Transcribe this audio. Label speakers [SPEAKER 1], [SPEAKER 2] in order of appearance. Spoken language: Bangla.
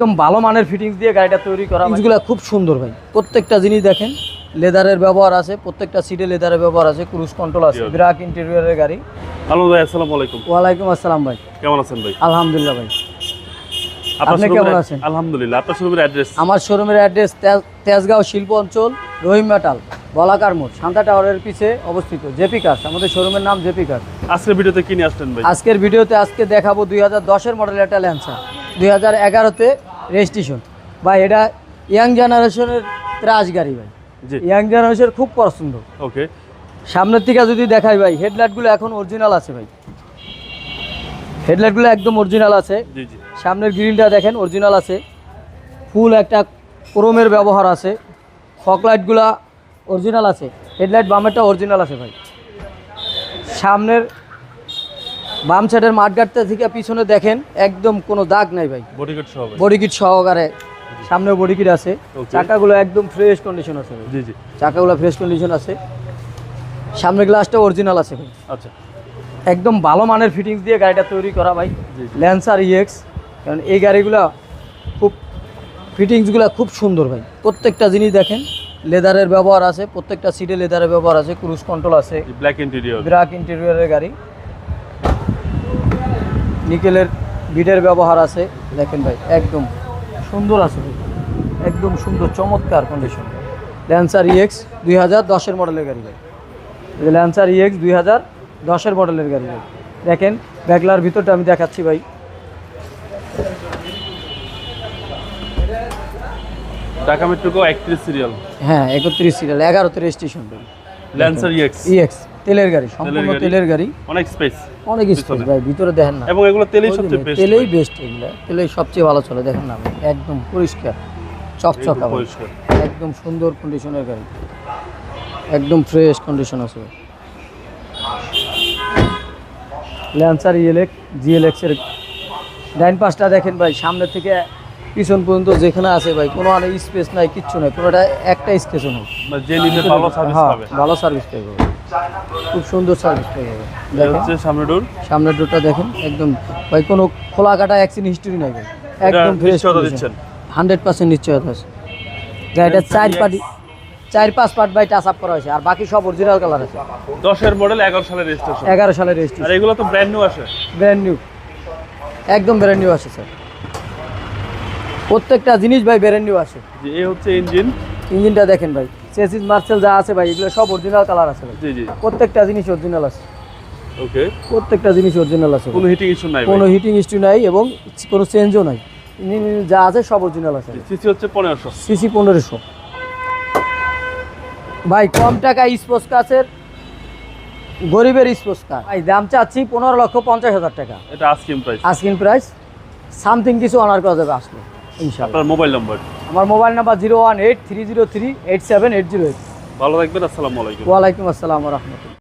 [SPEAKER 1] একদম ভালো মানের ফিটিংস দিয়ে গাড়িটা তৈরি করা জিনিসগুলো খুব সুন্দর ভাই। প্রত্যেকটা জিনিস দেখেন লেদারের ব্যবহার আছে প্রত্যেকটা সিটে লেদারের ব্যবহার আছে ক্রুজ কন্ট্রোল আছে. ব্রাক ইন্টেরিয়রের গাড়ি।
[SPEAKER 2] হ্যালো ভাই আসসালামু আলাইকুম।
[SPEAKER 1] ওয়ালাইকুম আসসালাম ভাই।
[SPEAKER 2] কেমন আছেন ভাই?
[SPEAKER 1] আলহামদুলিল্লাহ ভাই। আপনি
[SPEAKER 2] শোরুমের
[SPEAKER 1] কেমন আছেন?
[SPEAKER 2] আলহামদুলিল্লাহ আপনার শোরুমের অ্যাড্রেস
[SPEAKER 1] আমার শোরুমের অ্যাড্রেস তেজগাঁও শিল্প অঞ্চল রহিম মেটাল বলাকার মোড় শান্তা টাওয়ারের পিছে অবস্থিত জেপি কার্স আমাদের শোরুমের নাম জেপি কার্স
[SPEAKER 2] আজকের ভিডিওতে কি নিয়ে আসলেন ভাই?
[SPEAKER 1] আজকের ভিডিওতে আজকে দেখাবো দুই হাজার দশের মডেলের একটা ল্যান্সার দুই হাজার এগারোতে রেজিস্ট্রেশন। ভাই এটা ইয়াং জেনারেশনের ত্রাস গাড়ি ভাই। ইয়াং জেনারেশনের খুব পছন্দ।
[SPEAKER 2] ওকে।
[SPEAKER 1] সামনের থেকে যদি দেখাই ভাই হেডলাইটগুলো এখন অরিজিনাল আছে ভাই। হেডলাইটগুলো একদম অরিজিনাল আছে। সামনের গ্রিলটা দেখেন অরিজিনাল আছে। ফুল একটা ক্রোমের ব্যবহার আছে। ফকলাইটগুলা অরিজিনাল আছে। হেডলাইট বামেরটা অরিজিনাল আছে ভাই। সামনের বাম সাইডের মাঠগাটটা থেকে পিছনে দেখেন একদম কোনো দাগ নাই ভাই।
[SPEAKER 2] বডি কিট সহ ভাই
[SPEAKER 1] বডি কিট সহকারে সামনে বডি কিট আছে. চাকাগুলো একদম ফ্রেশ কন্ডিশন আছে
[SPEAKER 2] জি জি।
[SPEAKER 1] চাকাগুলো ফ্রেশ কন্ডিশন আছে। সামনের গ্লাসটা অরিজিনাল আছে ভাই।
[SPEAKER 2] আচ্ছা।
[SPEAKER 1] একদম ভালো মানের ফিটিংস দিয়ে গাড়িটা তৈরি করা ভাই। ল্যান্সার ইএক্স কারণ এই গাড়িগুলো খুব ফিটিংসগুলো খুব সুন্দর ভাই। প্রত্যেকটা জিনিস দেখেন লেদারের ব্যবহার আছে প্রত্যেকটা সিটে লেদারের ব্যবহার আছে ক্রুজ কন্ট্রোল আছে।
[SPEAKER 2] ব্ল্যাক ইন্টেরিয়র
[SPEAKER 1] ব্রাক ইন্টেরিয়রের গাড়ি। নিকেলের বিটের ব্যবহার আছে দেখেন ভাই একদম সুন্দর আছে একদম সুন্দর চমৎকার কন্ডিশন ল্যান্সার ইএক্স দুই হাজার দশের মডেলের গাড়ি ভাই। ল্যান্সার ইএক্স দুই হাজার দশের মডেলের গাড়ি ভাই। দেখেন ব্যাগলার ভিতরটা আমি দেখাচ্ছি ভাই।
[SPEAKER 2] ঢাকা একত্রিশ সিরিয়াল
[SPEAKER 1] হ্যাঁ একত্রিশ সিরিয়াল এগারোতে রেজিস্ট্রেশন
[SPEAKER 2] ল্যান্সার ইএক্স
[SPEAKER 1] ইএক্স তেলের গাড়ি সম্পূর্ণ তেলের গাড়ি।
[SPEAKER 2] অনেক স্পেস
[SPEAKER 1] অনেক স্পেস ভাই ভিতরে দেখেন না।
[SPEAKER 2] এবং এগুলো তেলেই সবচেয়ে বেস্ট
[SPEAKER 1] তেলেই বেস্ট এগুলো। তেলেই সবচেয়ে ভালো চলে দেখেন না একদম পরিষ্কার চকচকা
[SPEAKER 2] পরিষ্কার।
[SPEAKER 1] একদম সুন্দর কন্ডিশনের গাড়ি। একদম ফ্রেশ কন্ডিশন আছে ল্যান্সার ইএলএক্স জিএলএক্স এর ডাইন পাশটা দেখেন ভাই সামনে থেকে পিছন পর্যন্ত যেখানে আছে ভাই কোনো আর স্পেস নাই কিচ্ছু নাই কোনোটা একটা স্পেসও নেই
[SPEAKER 2] মানে ভালো সার্ভিস
[SPEAKER 1] হ্যাঁ,
[SPEAKER 2] পাবে।
[SPEAKER 1] খুব সুন্দর সার্ভিস পেয়ে যাবে।
[SPEAKER 2] হচ্ছে সামনে ডোর
[SPEAKER 1] সামনের ডোরটা দেখেন একদম ভাই কোনো খোলা কাটা অ্যাক্সিডেন্ট হিস্টরি নাই ভাই। একদম ফ্রেশ
[SPEAKER 2] দিচ্ছেন?
[SPEAKER 1] হান্ড্রেড পার্সেন্ট নিশ্চয়তা আছে। গাড়িটা চার পার্টি চার পাঁচ পার্ট বাই টাচ আপ করা হয়েছে। আর বাকি সব অরিজিনাল কালার আছে।
[SPEAKER 2] দশের মডেল এগারো সালের রেজিস্ট্রেশন
[SPEAKER 1] এগারো সালের
[SPEAKER 2] আর
[SPEAKER 1] রেজিস্ট্রেশন
[SPEAKER 2] এগুলো তো ব্র্যান্ড নিউ আসে।
[SPEAKER 1] ব্র্যান্ড নিউ একদম ব্র্যান্ড নিউ আছে স্যার প্রত্যেকটা জিনিস ভাই ব্র্যান্ড নিউ আছে
[SPEAKER 2] যে এই হচ্ছে ইঞ্জিন
[SPEAKER 1] ইঞ্জিনটা দেখেন ভাই। চেসিস মার্সেল যা আছে ভাই এগুলো সব অরিজিনাল কালার আছে ভাই।
[SPEAKER 2] জি জি।
[SPEAKER 1] প্রত্যেকটা জিনিস অরিজিনাল আছে।
[SPEAKER 2] ওকে
[SPEAKER 1] প্রত্যেকটা জিনিস অরিজিনাল আছে
[SPEAKER 2] কোনো হিটিং ইস্যু নাই
[SPEAKER 1] কোনো হিটিং হিস্ট্রি নাই এবং কোনো চেঞ্জও নাই। যা আছে সব অরিজিনাল আছে।
[SPEAKER 2] সিসি হচ্ছে পনেরোশো।
[SPEAKER 1] সিসি পনেরোশো। ভাই কম টাকা স্পোর্টস কাছের গরিবের স্পোর্টস কার ভাই দাম চাচ্ছি পনেরো লক্ষ পঞ্চাশ হাজার টাকা।
[SPEAKER 2] এটা asking price
[SPEAKER 1] asking price something কিছু অনার করা যাবে আসলে ইনশাল্লাহ।
[SPEAKER 2] আপনার মোবাইল নম্বর
[SPEAKER 1] আমার mobile number zero one eight three zero three eight seven eight zero eight.
[SPEAKER 2] ভালো থাকবেন আসসালামু আলাইকুম।
[SPEAKER 1] ওয়ালাইকুম আসসালাম রহমতুল্লাহ।